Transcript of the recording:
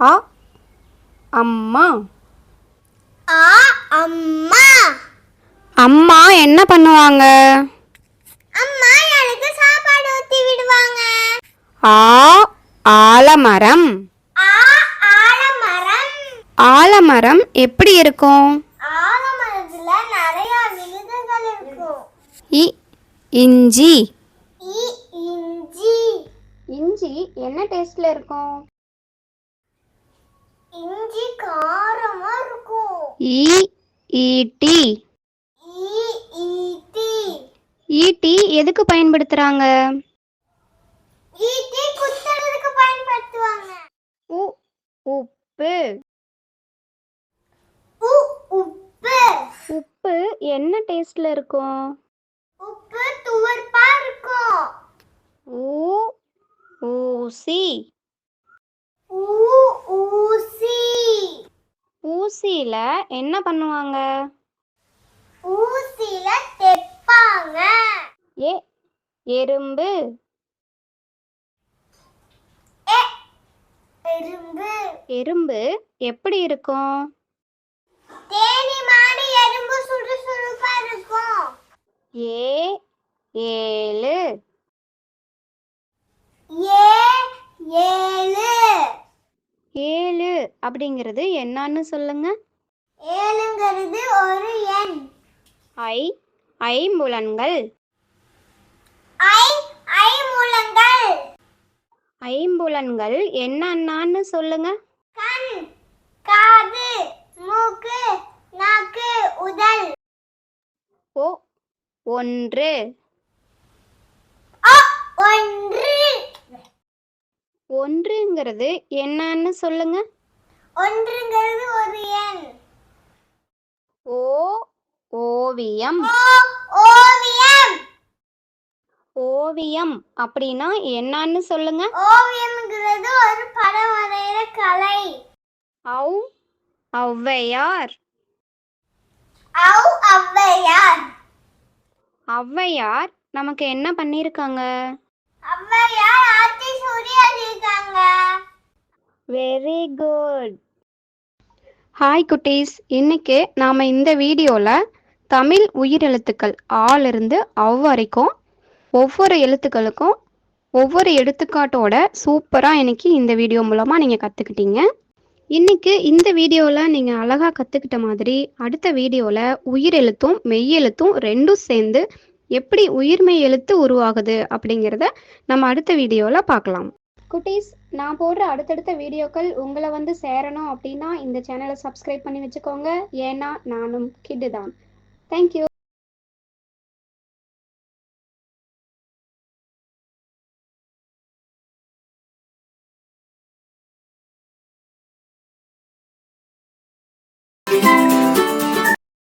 அ அம்மா. ஆ அம்மா. அம்மா என்ன பண்ணுவாங்க? அம்மா எனக்கு சாப்பாடு ஊத்தி விடுவாங்க. ஆ ஆலமரம். ஆ ஆலமரம். ஆலமரம் எப்படி இருக்கும்? ஆலமரத்துல நிறைய விழுதுகள் இருக்கும். இ இஞ்சி. இ இஞ்சி. இஞ்சி என்ன டேஸ்ட்ல இருக்கும்? இஞ்சி காரமா இருக்கும். ஈ ஈட்டி ஈட்டி ஈட்டி எதுக்கு பயன்படுத்துறாங்க? ஈட்டி குத்துறதுக்கு பயன்படுத்துவாங்க. உ உப்பு. உ உப்பு. உப்பு என்ன டேஸ்ட்ல இருக்கும்? உப்பு துவர்ப்பா இருக்கும். ஊ ஊசி. ஊசி. ஊசியில என்ன பண்ணுவாங்க? ஊசில தெப்பாங்க. ஏ எறும்பு. எறும்பு. எறும்பு எப்படி இருக்கும்? தேனி மாடி எறும்பு சுறுசுறுப்பா இருக்கும் ஏ ஏழு ஏ ஏழு ஏழு அப்படிங்கிறது என்னன்னு சொல்லுங்க. ஏழுங்கிறது ஒரு எண். ஐ ஐம்புலன்கள் ஐ ஐமுலங்கள் ஐம்புலன்கள் என்னன்னு சொல்லுங்க. கண் காது மூக்கு நாக்கு உடல். ஓ ஒன்று. ஒன்றுங்கிறது என்னன்னு சொல்லுங்க. ஒன்றுங்கிறது ஒரு எண். ஓ ஓவியம். ஓவியம். ஓவியம் அப்படின்னா என்னன்னு சொல்லுங்க. ஓவியம்ங்கிறது ஒரு படம் வரைகிற கலை. ஔ ஔவையார். ஔ ஔவையார். ஔவையார் நமக்கு என்ன பண்ணியிருக்காங்க ஔவையார் ஆத்தி சூரிய இருக்காங்க வெரி குட் ஹாய் குட்டீஸ். இன்னைக்கு நாம் இந்த வீடியோவில் தமிழ் உயிரெழுத்துக்கள் ஆலிருந்து அவ் வரைக்கும் ஒவ்வொரு எழுத்துக்களுக்கும் ஒவ்வொரு எடுத்துக்காட்டோட சூப்பராக இன்னைக்கு இந்த வீடியோ மூலமாக நீங்கள் கற்றுக்கிட்டீங்க இன்னைக்கு இந்த வீடியோவில் நீங்கள் அழகாக கற்றுக்கிட்ட மாதிரி அடுத்த வீடியோவில் உயிரெழுத்தும் மெய்யெழுத்தும் ரெண்டும் சேர்ந்து எப்படி உயிர்மெய் எழுத்து உருவாகுது அப்படிங்கிறத நம்ம அடுத்த வீடியோவில் பார்க்கலாம். குட்டீஸ் நான் போடுற அடுத்தடுத்த வீடியோக்கள் உங்களை வந்து சேரணும் அப்படின்னா இந்த சேனலை சப்ஸ்கிரைப் பண்ணி வச்சுக்கோங்க. ஏன்னா நானும் கிட்டு தான். தேங்க்யூ